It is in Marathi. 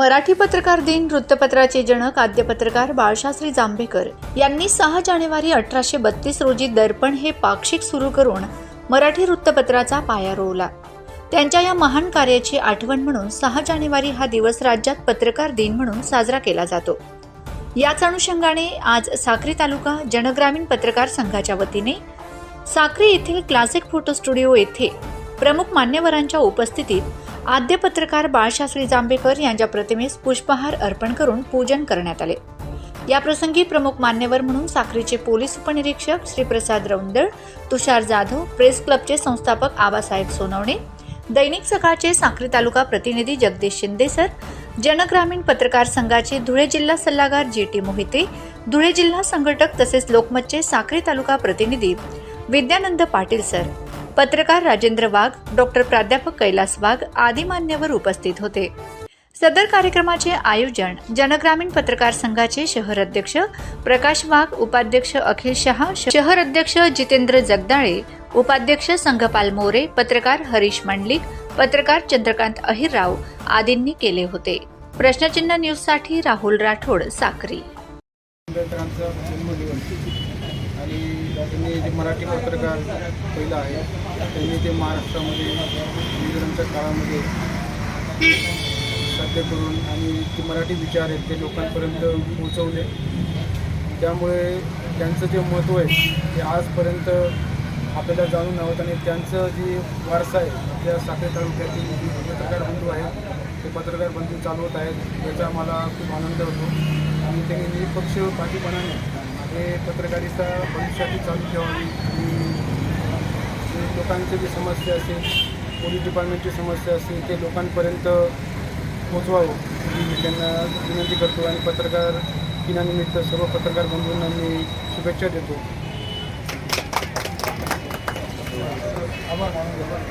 मराठी पत्रकार दिन वृत्तपत्राचे जनक आद्य पत्रकार बाळशास्त्री जांभेकर यांनी सहा जानेवारी अठराशे बत्तीस रोजी दर्पण हे पाक्षिक सुरू करून मराठी वृत्तपत्राचा पाया रोवला. त्यांच्या या महान कार्याची आठवण म्हणून सहा जानेवारी हा दिवस राज्यात पत्रकार दिन म्हणून साजरा केला जातो. याच अनुषंगाने आज साक्री तालुका जनग्रामीण पत्रकार संघाच्या वतीने साक्री येथील क्लासिक फोटो स्टुडिओ येथे प्रमुख मान्यवरांच्या उपस्थितीत आद्य पत्रकार बाळशास्त्री जांभेकर यांच्या प्रतिमेस पुष्पहार अर्पण करून पूजन करण्यात आले. या प्रसंगी प्रमुख मान्यवर म्हणून साखरीचे पोलीस उपनिरीक्षक श्रीप्रसाद रौंदळ तुषार जाधव प्रेस क्लबचे संस्थापक आबासाहेब सोनवणे दैनिक सकाळचे साखरी तालुका प्रतिनिधी जगदीश शिंदे सर जनग्रामीण पत्रकार संघाचे धुळे जिल्हा सल्लागार जी टी मोहिते धुळे जिल्हा संघटक तसेच लोकमतचे साखरी तालुका प्रतिनिधी विद्यानंद पाटील सर. पत्रकार राजेंद्र वाघ डॉक्टर प्राध्यापक कैलास वाघ आदी मान्यवर उपस्थित होते. सदर कार्यक्रमाचे आयोजन जनग्रामीण पत्रकार संघाचे शहर अध्यक्ष प्रकाश वाघ उपाध्यक्ष अखिल शहा शहर अध्यक्ष जितेंद्र जगदाळे उपाध्यक्ष संघपाल मोरे पत्रकार हरीश मंडलिक पत्रकार चंद्रकांत अहिरराव आदींनी केले होते. प्रश्नचिन्ह न्यूजसाठी राहुल राठोड साक्री. आणि त्यांनी जे मराठी पत्रकार पहिलं आहे त्यांनी ते महाराष्ट्रामध्ये इंग्रजांच्या काळामध्ये साध्य करून आणि ते मराठी विचार आहेत ते लोकांपर्यंत पोहोचवले. त्यामुळे त्यांचं जे महत्त्व आहे ते आजपर्यंत आपल्याला जाणून आहोत आणि त्यांचं जे वारसा आहे त्या साखरे तालुक्यातील पत्रकार बंधू आहेत ते पत्रकार बंधू चालवत आहेत याचा मला खूप आनंद होतो. आणि त्यांनी निष्पक्ष पाठीपणाने हे पत्रकारिता भविष्यातही चालू ठेवावी. आणि जे लोकांचे समस्या असेल पोलीस डिपार्टमेंटची समस्या असेल ते लोकांपर्यंत पोचवावं मी त्यांना विनंती करतो आणि पत्रकार दिनानिमित्त सर्व पत्रकार बंधूंना मी शुभेच्छा देतो. आभार आभार.